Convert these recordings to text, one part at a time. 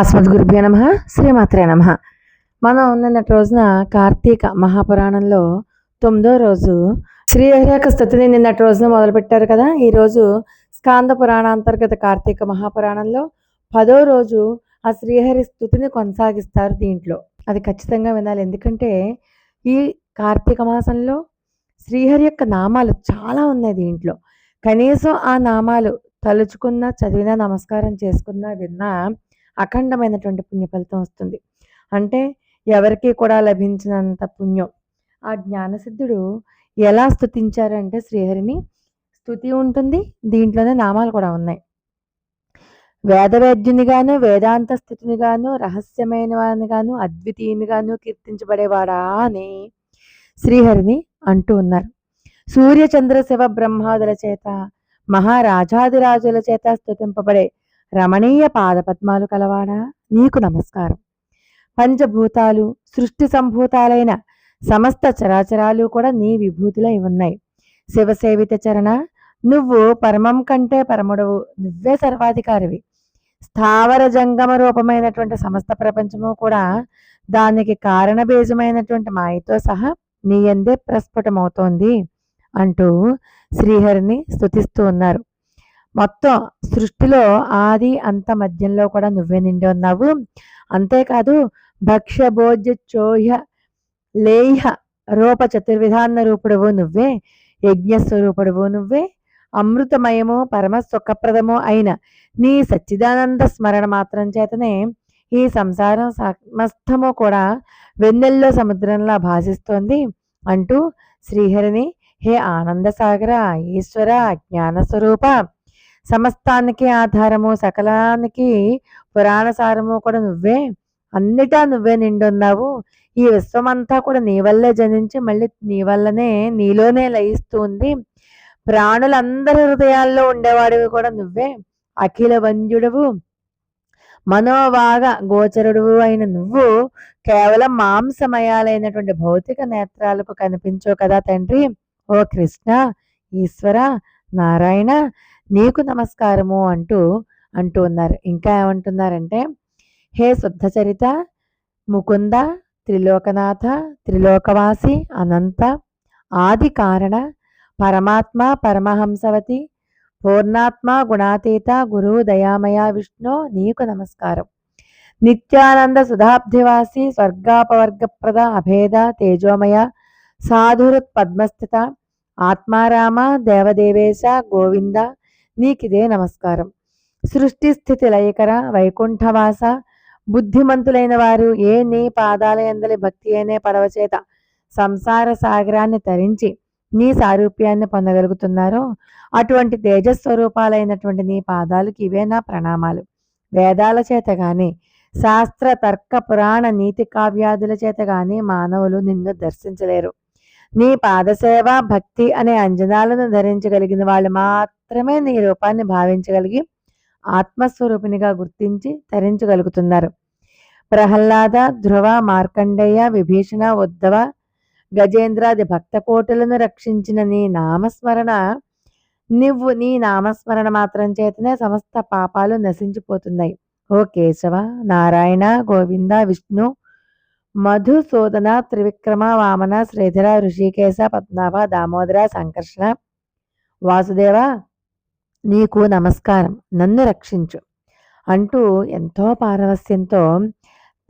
అస్మద్గురుభ్యో నమ శ్రీమాత్రే నమ. మనం నిన్నటి రోజున కార్తీక మహాపురాణంలో తొమ్మిదో రోజు శ్రీహరి యొక్క స్థుతిని నిన్నటి రోజున మొదలుపెట్టారు కదా. ఈరోజు స్కాంద పురాణాంతర్గత కార్తీక మహాపురాణంలో పదో రోజు ఆ శ్రీహరి స్థుతిని కొనసాగిస్తారు దీంట్లో. అది ఖచ్చితంగా వినాలి. ఎందుకంటే ఈ కార్తీక మాసంలో శ్రీహరి యొక్క నామాలు చాలా ఉన్నాయి దీంట్లో. కనీసం ఆ నామాలు తలుచుకున్నా చదివినా నమస్కారం చేసుకున్నా విన్నా అఖండమైనటువంటి పుణ్య ఫలితం వస్తుంది. అంటే ఎవరికి కూడా లభించినంత పుణ్యం. ఆ జ్ఞానసిద్ధుడు ఎలా స్తుతించారంటే శ్రీహరిని స్థుతి ఉంటుంది దీంట్లోనే నామాలు కూడా ఉన్నాయి. వేదవేద్యునిగాను వేదాంత స్థితినిగాను రహస్యమైన వానిగాను అద్వితీయునిగాను కీర్తించబడేవాడా అని శ్రీహరిని అంటూ ఉన్నారు. సూర్య చంద్ర శివ బ్రహ్మాదుల చేత మహారాజాదిరాజుల చేత స్థుతింపబడే రమణీయ పాదపద్మాలు కలవాడా? నీకు నమస్కారం. పంచభూతాలు సృష్టి సంభూతాలైన సమస్త చరాచరాలు కూడా నీ విభూతులై ఉన్నాయి. శివసేవిత చరణ నువ్వు పరమం కంటే పరముడవు. నువ్వే సర్వాధికారివి. స్థావర జంగమ రూపమైనటువంటి సమస్త ప్రపంచము కూడా దానికి కారణబీజమైనటువంటి మాయతో సహా నీ ఎందే ప్రస్ఫుటమవుతోంది అంటూ శ్రీహరిని స్థుతిస్తూ ఉన్నారు. మొత్తం సృష్టిలో ఆది అంత మధ్యంలో కూడా నువ్వే నిండి ఉన్నావు. అంతేకాదు భక్ష్య భోజ్య చోహ్య లేహ్య రూప చతుర్విధాన రూపుడవు నువ్వే యజ్ఞస్వరూపుడువు నువ్వే అమృతమయము పరమ సుఖప్రదము అయిన నీ సచ్చిదానంద స్మరణ మాత్రం చేతనే ఈ సంసారం సమస్తము కూడా వెన్నెల్లో సముద్రంలా భాసిస్తోంది అంటూ శ్రీహరిని హే ఆనంద సాగర ఈశ్వర జ్ఞాన స్వరూప సమస్తానికి ఆధారము సకలానికి పురాణసారము కూడా నువ్వే. అన్నిటా నువ్వే నిండున్నావు. ఈ విశ్వమంతా కూడా నీ వల్లే జనించి మళ్ళీ నీ వల్లనే నీలోనే లయిస్తుంది. ప్రాణులందరి హృదయాల్లో ఉండేవాడివి కూడా నువ్వే. అఖిల వంద్యుడవు మనోవాగ గోచరుడువు అయిన నువ్వు కేవలం మాంసమయాలైనటువంటి భౌతిక నేత్రాలకు కనిపించవు కదా తండ్రి. ఓ కృష్ణ ఈశ్వర నారాయణ నీకు నమస్కారము అంటూ అంటూ ఉన్నారు. ఇంకా ఏమంటున్నారంటే హే శుద్ధ చరిత ముకుంద త్రిలోకనాథ త్రిలోకవాసి అనంత ఆది కారణ పరమాత్మ పరమహంసవతి పూర్ణాత్మ గుణాతీత గురువు దయామయ విష్ణు నీకు నమస్కారం. నిత్యానంద సుధాబ్ధివాసి స్వర్గాపవర్గప్రద అభేద తేజోమయ సాధురుత్ పద్మస్థిత ఆత్మారామ దేవదేవేశ గోవింద నీకిదే నమస్కారం. సృష్టి స్థితి లయకర వైకుంఠవాస. బుద్ధిమంతులైన వారు ఏ నీ పాదాల ఎందలి భక్తి అనే పడవ చేత సంసార సాగరాన్ని తరించి నీ సారూప్యాన్ని పొందగలుగుతున్నారో అటువంటి తేజస్వరూపాలైనటువంటి నీ పాదాలకు ఇవే నా ప్రణామాలు. వేదాల చేత గాని శాస్త్ర తర్క పురాణ నీతి కావ్యాదుల చేత గాని మానవులు నిన్ను దర్శించలేరు. నీ పాదసేవ భక్తి అనే అంజనాలను ధరించగలిగిన వాళ్ళు మాత్రం మాత్రమే నీ రూపాన్ని భావించగలిగి ఆత్మస్వరూపినిగా గుర్తించి తరించగలుగుతున్నారు. ప్రహ్లాద ధ్రువ మార్కండేయ విభీషణ ఉద్ధవ గజేంద్రాది భక్త కోటులను రక్షించిన నీ నామస్మరణ నువ్వు నీ నామస్మరణ మాత్రం చేతనే సమస్త పాపాలు నశించిపోతున్నాయి. ఓ కేశవ నారాయణ గోవింద విష్ణు మధుసూదన త్రివిక్రమ వామన శ్రీధర ఋషికేశ పద్మనాభ దామోదర సంకర్షణ వాసుదేవ నీకు నమస్కారం. నన్ను రక్షించు. అంటూ ఎంతో పారవస్యంతో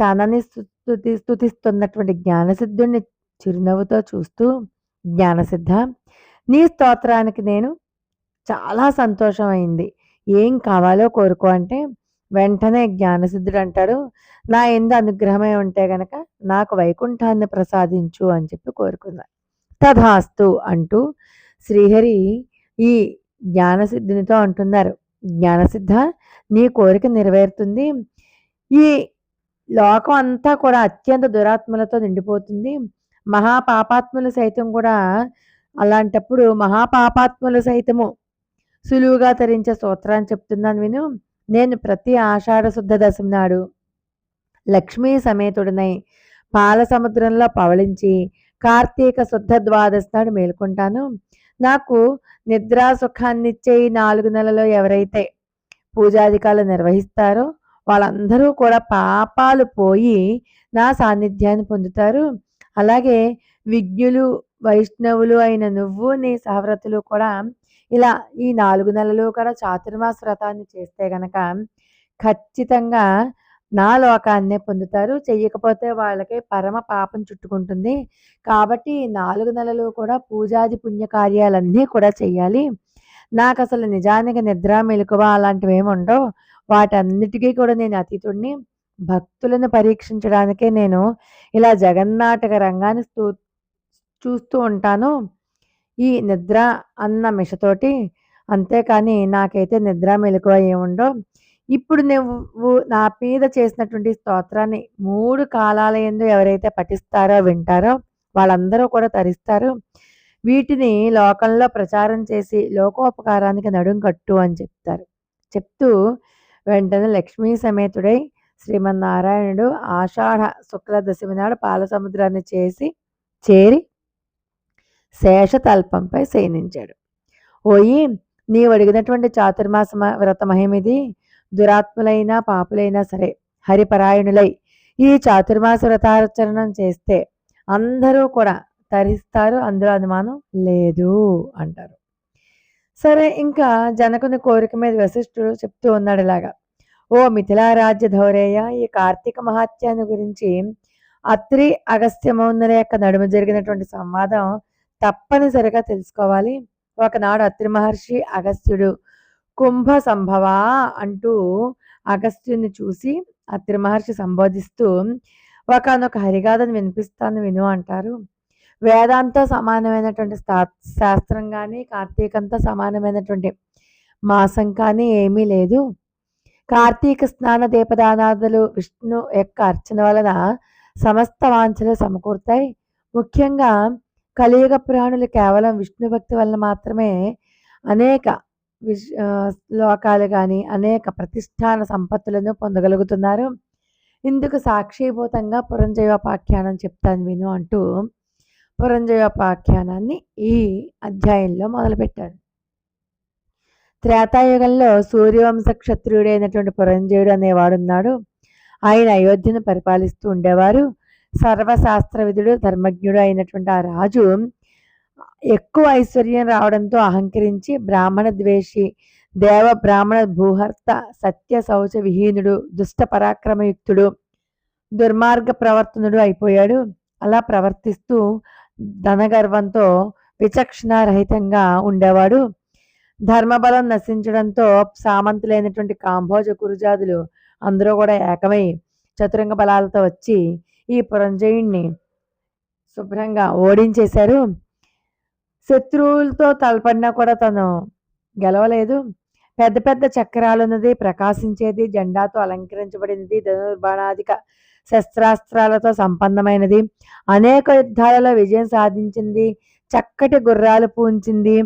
తనని స్థుతి స్తుతిస్తున్నటువంటి జ్ఞానసిద్ధుడిని చిరునవ్వుతో చూస్తూ జ్ఞానసిద్ధ నీ స్తోత్రానికి నేను చాలా సంతోషం అయింది ఏం కావాలో కోరుకో అంటే వెంటనే జ్ఞానసిద్ధుడు అంటాడు నా ఎందు అనుగ్రహమే ఉంటే గనక నాకు వైకుంఠాన్ని ప్రసాదించు అని చెప్పి కోరుకున్నాను తథాస్తు అంటూ శ్రీహరి ఈ జ్ఞానసిద్ధినితో అంటున్నారు. జ్ఞానసిద్ధ నీ కోరిక నెరవేరుతుంది. ఈ లోకం అంతా కూడా అత్యంత దురాత్మలతో నిండిపోతుంది. మహాపాపాత్ములు సైతం కూడా అలాంటప్పుడు మహాపాపాత్ములు సైతము సులువుగా తరించే సూత్రాన్ని చెప్తున్నాను విను. నేను ప్రతి ఆషాఢ శుద్ధ దశమి నాడు లక్ష్మీ సమేతుడినై పాల సముద్రంలో పవళించి కార్తీక శుద్ధ ద్వాదశి నాడు మేల్కొంటాను. నాకు నిద్రా సుఖాన్నిచ్చే ఈ నాలుగు నెలలో ఎవరైతే పూజాధికాలు నిర్వహిస్తారో వాళ్ళందరూ కూడా పాపాలు పోయి నా సాన్నిధ్యాన్ని పొందుతారు. అలాగే విజ్ఞులు వైష్ణవులు అయిన నువ్వు నీ సహవ్రతులు కూడా ఇలా ఈ నాలుగు నెలలు కూడా చాతుర్మాస వ్రతాన్ని చేస్తే గనక ఖచ్చితంగా నా లోకాన్నే పొందుతారు. చెయ్యకపోతే వాళ్ళకి పరమ పాపం చుట్టుకుంటుంది. కాబట్టి నాలుగు నెలలు కూడా పూజాది పుణ్యకార్యాలన్నీ కూడా చెయ్యాలి. నాకు అసలు నిజానికి నిద్ర మెలకువ అలాంటివి ఏమి ఉండవు వాటన్నిటికీ కూడా నేను అతీతుడిని భక్తులను పరీక్షించడానికే నేను ఇలా జగన్నాటక రంగాన్ని చూస్తూ ఉంటాను. ఈ నిద్ర అన్న మిషతోటి అంతేకాని నాకైతే నిద్ర మెలకువ ఏముండో ఇప్పుడు నువ్వు నా మీద చేసినటువంటి స్తోత్రాన్ని మూడు కాలాల ఎందు ఎవరైతే పఠిస్తారో వింటారో వాళ్ళందరూ కూడా తరిస్తారు వీటిని లోకంలో ప్రచారం చేసి లోకోపకారానికి నడుం కట్టు అని చెప్తారు. చెప్తూ వెంటనే లక్ష్మీ సమేతుడై శ్రీమన్నారాయణుడు ఆషాఢ శుక్ల దశమి నాడు పాల సముద్రాన్ని చేసి చేరి శేషతల్పంపై శయనించాడు. ఓయి నీవు అడిగినటువంటి చాతుర్మాస వ్రత మహిమిది దురాత్ములైనా పాపులైనా సరే హరిపరాయణులై ఈ చాతుర్మాస వ్రతాచరణం చేస్తే అందరూ కూడా తరిస్తారు అందులో అనుమానం లేదు అంటారు. సరే ఇంకా జనకుని కోరిక మీద వశిష్ఠుడు చెప్తూ ఉన్నాడు ఇలాగా. ఓ మిథిలారాజ్య ధౌరేయ ఈ కార్తీక మహాత్యాన్ని గురించి అత్రి అగస్త్యమౌనుల యొక్క నడుమ జరిగినటువంటి సంవాదం తప్పనిసరిగా తెలుసుకోవాలి. ఒకనాడు అత్రి మహర్షి అగస్త్యుడు కుంభ సంభవ అంటూ అగస్త్యుని చూసి అత్రి మహర్షి సంబోధిస్తూ ఒకనొక హరిగాథను వినిపిస్తాను విను అంటారు. వేదాంతో సమానమైనటువంటి స్థా- శాస్త్రం కానీ కార్తీకంతో సమానమైనటువంటి మాసం కానీ ఏమీ లేదు. కార్తీక స్నాన దీపదానాదులు విష్ణు యొక్క అర్చన వలన సమస్త వాంఛలు సమకూరుతాయి. ముఖ్యంగా కలియుగ ప్రాణులు కేవలం విష్ణు భక్తి వలన మాత్రమే అనేక విష్ లోకాలు కానీ అనేక ప్రతిష్టాన సంపత్తులను పొందగలుగుతున్నారు. ఇందుకు సాక్షిభూతంగా పురంజయోపాఖ్యానం చెప్తాను విను అంటూ పురంజయోపాఖ్యానాన్ని ఈ అధ్యాయంలో మొదలుపెట్టారు. త్రేతాయుగంలో సూర్యవంశ క్షత్రియుడైనటువంటి పురంజయుడు అనేవాడున్నాడు ఆయన అయోధ్యను పరిపాలిస్తూ ఉండేవారు. సర్వశాస్త్రవిధుడు ధర్మజ్ఞుడు అయినటువంటి ఆ రాజు ఎక్కువ ఐశ్వర్యం రావడంతో అహంకరించి బ్రాహ్మణ ద్వేషి దేవ బ్రాహ్మణ భూహర్త సత్య శౌచ విహీనుడు దుష్ట పరాక్రమయుక్తుడు దుర్మార్గ ప్రవర్తనుడు అయిపోయాడు. అలా ప్రవర్తిస్తూ ధనగర్వంతో విచక్షణారహితంగా ఉండేవాడు. ధర్మబలం నశించడంతో సామంతులైనటువంటి కాంభోజ కురుజాదులు అందరూ కూడా ఏకమై చతురంగ బలాలతో వచ్చి ఈ పురంజయుణ్ణి శుభ్రంగా ఓడించేశారు. శత్రువులతో తలపడినా కూడా తను గెలవలేదు. పెద్ద పెద్ద చక్రాలున్నది ప్రకాశించేది జెండాతో అలంకరించబడినది ధనుర్బాణాధిక శస్త్రాస్త్రాలతో సంపన్నమైనది. అనేక యుద్ధాలలో విజయం సాధించింది చక్కటి గుర్రాలు పూంచింది.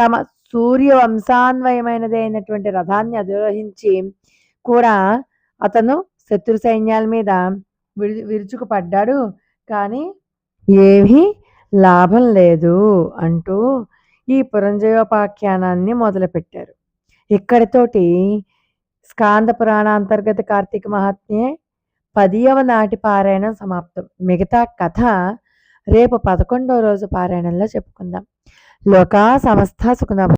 తమ సూర్య వంశాన్వయమైనది అయినటువంటి రథాన్ని అధిరోహించి కూడా అతను శత్రు సైన్యాల మీద విరు విరుచుకు పడ్డాడు కానీ ఏమీ లాభం లేదు అంటూ ఈ పురంజయోపాఖ్యానాన్ని మొదలుపెట్టారు. ఇక్కడితోటి స్కాంద పురాణ అంతర్గత కార్తీక మహాత్మ్యే పదియవ నాటి పారాయణం సమాప్తం. మిగతా కథ రేపు పదకొండవ రోజు పారాయణంలో చెప్పుకుందాం. లోకా సమస్త సుఖనభ